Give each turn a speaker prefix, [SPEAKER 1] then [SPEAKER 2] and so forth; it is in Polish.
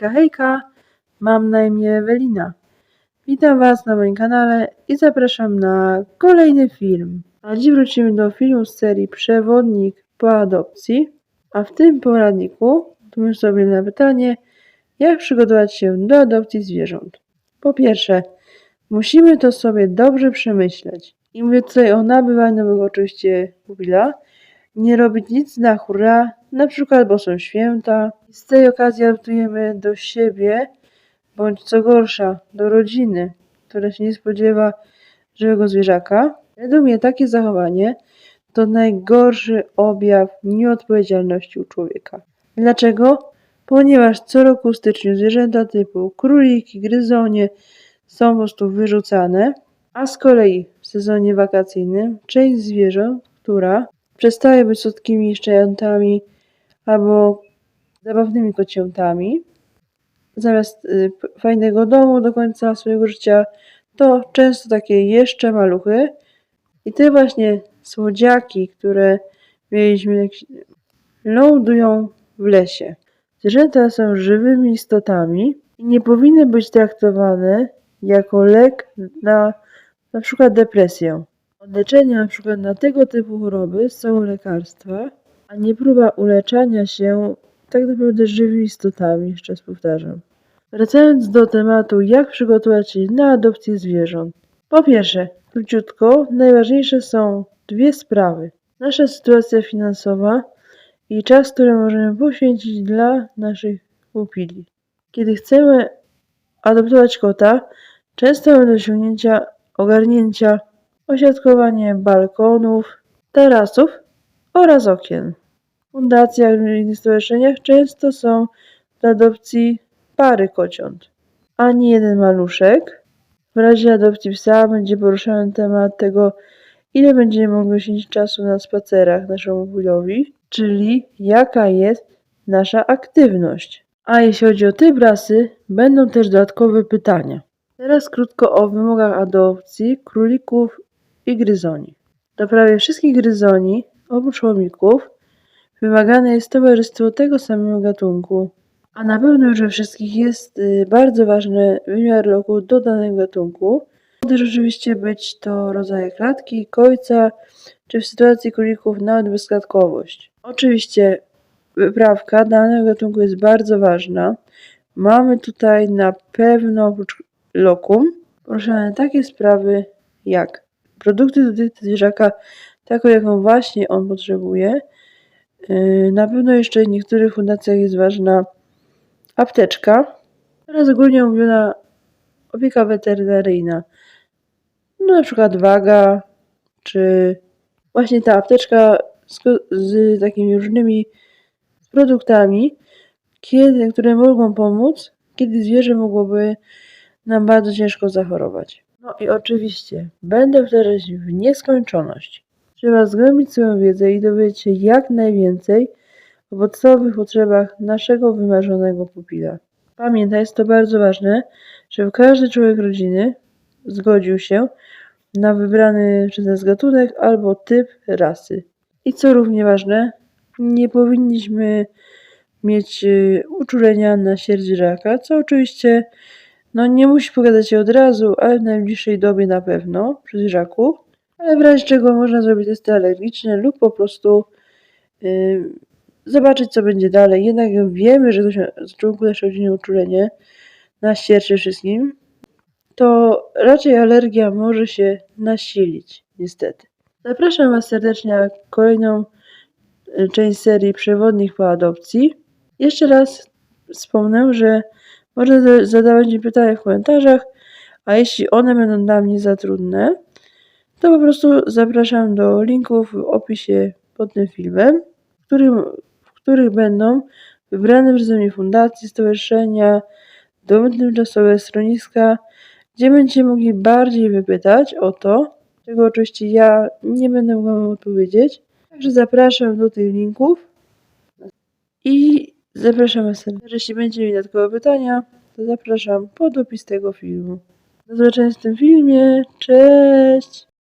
[SPEAKER 1] Hejka, hejka, mam na imię Ewelina. Witam Was na moim kanale i zapraszam na kolejny film. A dziś wrócimy do filmu z serii Przewodnik po adopcji. A w tym poradniku odpowiem sobie na pytanie, jak przygotować się do adopcji zwierząt. Po pierwsze, musimy to sobie dobrze przemyśleć. I mówię tutaj o nabywaniu nowego oczywiście pupila. Nie robić nic na hurra, na przykład bo są święta. Z tej okazji adoptujemy do siebie, bądź co gorsza, do rodziny, która się nie spodziewa żywego zwierzaka. Według mnie takie zachowanie to najgorszy objaw nieodpowiedzialności u człowieka. Dlaczego? Ponieważ co roku w styczniu zwierzęta typu króliki, gryzonie są po prostu wyrzucane, a z kolei w sezonie wakacyjnym część zwierząt, która przestaje być słodkimi szczeniętami albo zabawnymi kociętami, zamiast y, fajnego domu do końca swojego życia, to często takie jeszcze maluchy. I te właśnie słodziaki, które mieliśmy, lądują w lesie. Zwierzęta są żywymi istotami i nie powinny być traktowane jako lek na na przykład depresję. Od leczenia przykład na tego typu choroby są lekarstwa, a nie próba uleczania się tak naprawdę żywymi istotami, jeszcze raz powtarzam. Wracając do tematu, jak przygotować się na adopcję zwierząt. Po pierwsze, króciutko, najważniejsze są dwie sprawy. Nasza sytuacja finansowa i czas, który możemy poświęcić dla naszych pupili. Kiedy chcemy adoptować kota, często mamy do osiągnięcia ogarnięcia osiadkowanie balkonów, tarasów oraz okien. W fundacjach i innych stowarzyszeniach często są do adopcji pary kociąt, a nie jeden maluszek. W razie adopcji psa będzie poruszany temat tego, ile będziemy mogli poświęcić czasu na spacerach naszemu wujowi, czyli jaka jest nasza aktywność. A jeśli chodzi o typ rasy, będą też dodatkowe pytania. Teraz krótko o wymogach adopcji królików i gryzoni. Do prawie wszystkich gryzoni, oprócz chomików, wymagane jest towarzystwo tego samego gatunku. A na pewno już we wszystkich jest y, bardzo ważny wymiar loku do danego gatunku. Może rzeczywiście być to rodzaj klatki, kojca, czy w sytuacji królików nawet bezklatkowość. Oczywiście wyprawka danego gatunku jest bardzo ważna. Mamy tutaj na pewno oprócz lokum poruszane takie sprawy jak produkty do diety zwierzaka, taką jaką właśnie on potrzebuje. Yy, Na pewno jeszcze w niektórych fundacjach jest ważna apteczka oraz ogólnie omówiona opieka weterynaryjna. No na przykład waga, czy właśnie ta apteczka z, z takimi różnymi produktami, kiedy, które mogą pomóc, kiedy zwierzę mogłoby nam bardzo ciężko zachorować. No i oczywiście będę powtarzać w nieskończoność. Trzeba zgłębić swoją wiedzę i dowiedzieć się jak najwięcej o podstawowych potrzebach naszego wymarzonego pupila. Pamiętaj, jest to bardzo ważne, żeby każdy człowiek rodziny zgodził się na wybrany przez nas gatunek albo typ rasy. I co równie ważne, nie powinniśmy mieć y, uczulenia na śmierć zwierzaka, co oczywiście no nie musi pogadać się od razu, ale w najbliższej dobie na pewno przy zwierzaku. Ale w razie czego można zrobić testy alergiczne lub po prostu yy, zobaczyć co będzie dalej. Jednak wiemy, że z członków naszej rodziny uczulenie na przede wszystkim, to raczej alergia może się nasilić, niestety. Zapraszam Was serdecznie na kolejną y, część serii Przewodnik po adopcji. Jeszcze raz wspomnę, że można za- zadawać mi pytania w komentarzach, a jeśli one będą dla mnie za trudne, to po prostu zapraszam do linków w opisie pod tym filmem, w, którym, w których będą wybrane przeze mnie fundacje, stowarzyszenia, domy tymczasowe, schroniska, gdzie będziecie mogli bardziej wypytać o to, czego oczywiście ja nie będę mogła odpowiedzieć. Także zapraszam do tych linków i zapraszam Was serdecznie. Jeśli będzie mieli dodatkowe pytania, to zapraszam pod opis tego filmu. Do zobaczenia w tym filmie. Cześć!